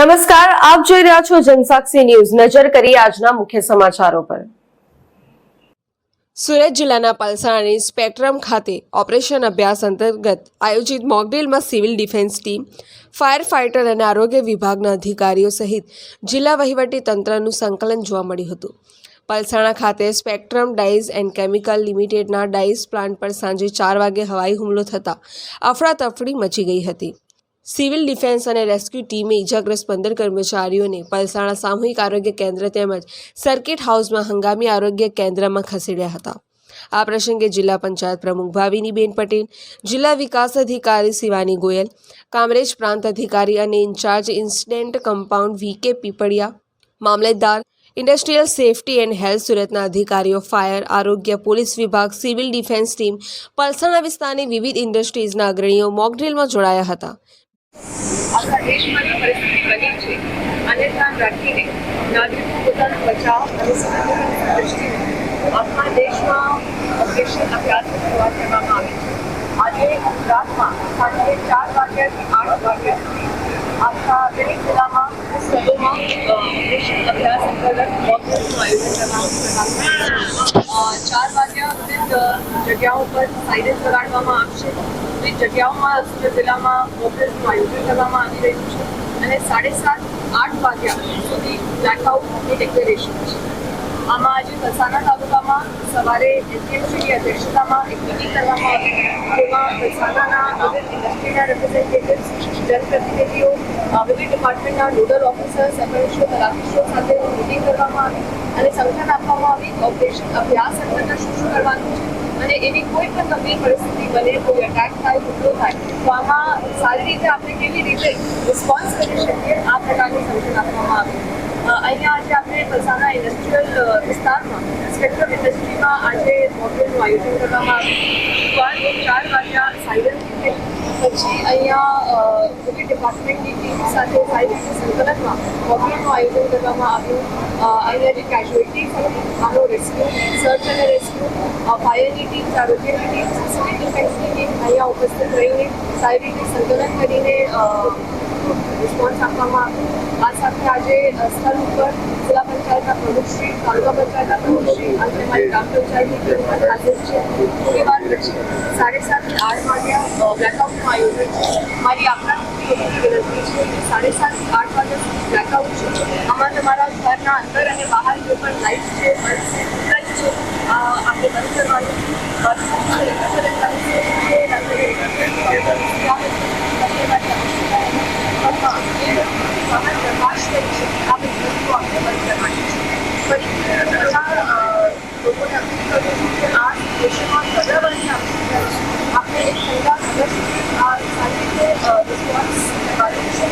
નમસ્કાર, આપ જોઈ રહ્યા છો જનસાક્ષી ન્યૂઝ. નજર કરી આજના મુખ્ય સમાચારો પર. સુરત જિલ્લાના પલસાણાની સ્પેક્ટ્રમ ખાતે ઓપરેશન અભ્યાસ અંતર્ગત આયોજિત મોકડ્રીલમાં civil defence team, fire fighter અને આરોગ્ય વિભાગના અધિકારીઓ સહિત જિલ્લા વહીવટી તંત્રનું સંકલન જોવા મળ્યું હતું. પલસાણા ખાતે સ્પેક્ટ્રમ ડાઇઝ એન્ડ કેમિકલ લિમિટેડના ડાઇઝ પ્લાન્ટ પર સાંજે ચાર વાગે હવાઈ હુમલો થતાં અફડાતફડી મચી ગઈ હતી. સિવિલ ડિફેન્સ અને રેસ્ક્યુ ટીમે ઇજાગ્રસ્ત પંદર કર્મચારીઓને પલસાણા સામૂહિક આરોગ્ય કેન્દ્ર તેમજ સર્કિટ હાઉસમાં હંગામી આરોગ્ય કેન્દ્રમાં ખસેડ્યા હતા. આ પ્રસંગે જિલ્લા પંચાયત પ્રમુખ ભાવિનીબેન પટેલ, જિલ્લા વિકાસ અધિકારી શિવાની ગોયલ, કામરેજ પ્રાંત અધિકારી અને in charge incident compound V K Pipaliya Mamlatdar industrial safety and health સુરતના અધિકારીઓ, ફાયર, આરોગ્ય, પોલીસ વિભાગ, સિવિલ ડિફેન્સ ટીમ, પલસાણા વિસ્તારની વિવિધ ઇન્ડસ્ટ્રીઝના અગ્રણીઓ મોકડ્રીલમાં જોડાયા હતા. આખા દેશમાં જે પરિસ્થિતિ બની છે. આને ધ્યાન રાખીને નાગરિકો પોતાનો બચાવ અને સુરક્ષાની દ્રષ્ટિએ આખા દેશમાં ઓપરેશન અભ્યાસ શરૂઆત કરવામાં આવી છે. આજે ગુજરાતમાં સાંજે ચાર વાગ્યાથી આઠ વાગ્યા સુધી આખા દરેક જિલ્લામાં સ્તરોમાં ઓપરેશન અભ્યાસ અંતર્ગત આયોજન ચાર વાગ્યા વિવિધ જગ્યાઓ પર સાઇરન લગાડવામાં આવશે. વિવિધ જગ્યાઓમાં સુરત જિલ્લામાં મોકડ્રીલનું આયોજન કરવામાં આવી રહ્યું છે. અને સાડે સાત, આઠ વાગ્યા સુધી બ્લેકઆઉટની ડિક્લેરેશન છે. આમાં આજે વલસાડના તાલુકામાં સવારે એસડીએમસીની અધ્યક્ષતામાં એક મિટિંગ કરવામાં આવી. જેમાં વલસાડના વિવિધ ઇન્ડસ્ટ્રીના રિપ્રેઝેન્ટેટિવ્સ જનપ્રતિનિધિઓ વિવિધ ડિપાર્ટમેન્ટના નોડલ ઓફિસર સર્વેશ્વર તલાટીશ્વર સાથે મિટિંગ કરવામાં આવી અને સમજણ આપવામાં આવી. ઓપરેશન અભ્યાસ અંતર્ગત શું શું કરવાનું છે અને એવી કોઈ પણ ગંભીર પરિસ્થિતિ બને કોઈ અટેક થાય હુમલો થાય તો આમાં સારી રીતે આપણે કેવી રીતે રિસ્પોન્સ કરી શકીએ આ પ્રકારની સમજણ આપવામાં આવે અ, અહીંયા આજે આપણે વલસાડના ઇન્ડસ્ટ્રીયલ વિસ્તારમાં સ્પેક્ટ્રમ ઇન્ડસ્ટ્રીમાં આજે મોડેલનું આયોજન કરવામાં આવ્યું. ચાર વાગ્યા સાયરન થઈ પછી અહીંયા વિવિધ ડિપાર્ટમેન્ટની ટીમ સાથે રીતે સંકલનમાં મોડેલનું આયોજન કરવામાં આવ્યું. અહીંયા જે કેઝ્યુઅલિટી હતી આનો રેસ્ક્યુ સર્ચ અને રેસ્ક્યુ ફાયરની ટીમ આરોગ્યની ટીમ સિવિલ ડિફેન્સની ટીમ અહીંયા ઉપસ્થિત રહીને સારી રીતે સંકલન કરીને રિસ્પોન્સ આપવામાં આવ્યો આ સાથે આજે સ્થળ ઉપર જિલ્લા પંચાયતના પ્રમુખશ્રી તાલુકા પંચાયતના પ્રમુખશ્રી અને મારી ગ્રામ પંચાયતની ટીમ પણ હાજર છે. એ વાત પછી સાડે સાત આઠ વાગ્યા બ્લેકઆઉટનું આયોજન છે. મારી આપણા વિનંતી છે કે સાડે સાત આઠ વાગ્યા સુધી બ્લેકઆઉટ છે. આમાં તમારા ઘરના અંદર અને બહાર જે પણ લાઇટ છે બલ્બ છે આપણે બંધ કરવાનું બલ્બ છે નજરે લાગશે છે નજરે અથવા એ બહાર પ્રકાશ થઈ છે આ બધી વસ્તુઓ આપણે બંધ કરવાની છે ફરીથી બધા અ, લોકોને અપીલ કરું છું કે આ દેશમાં ગભરાવાની આવશ્યકતા છે આપણે એક ઠંડા હૃદય સુધી આ સારી રીતે રિસ્પોન્સ કરવાનું છે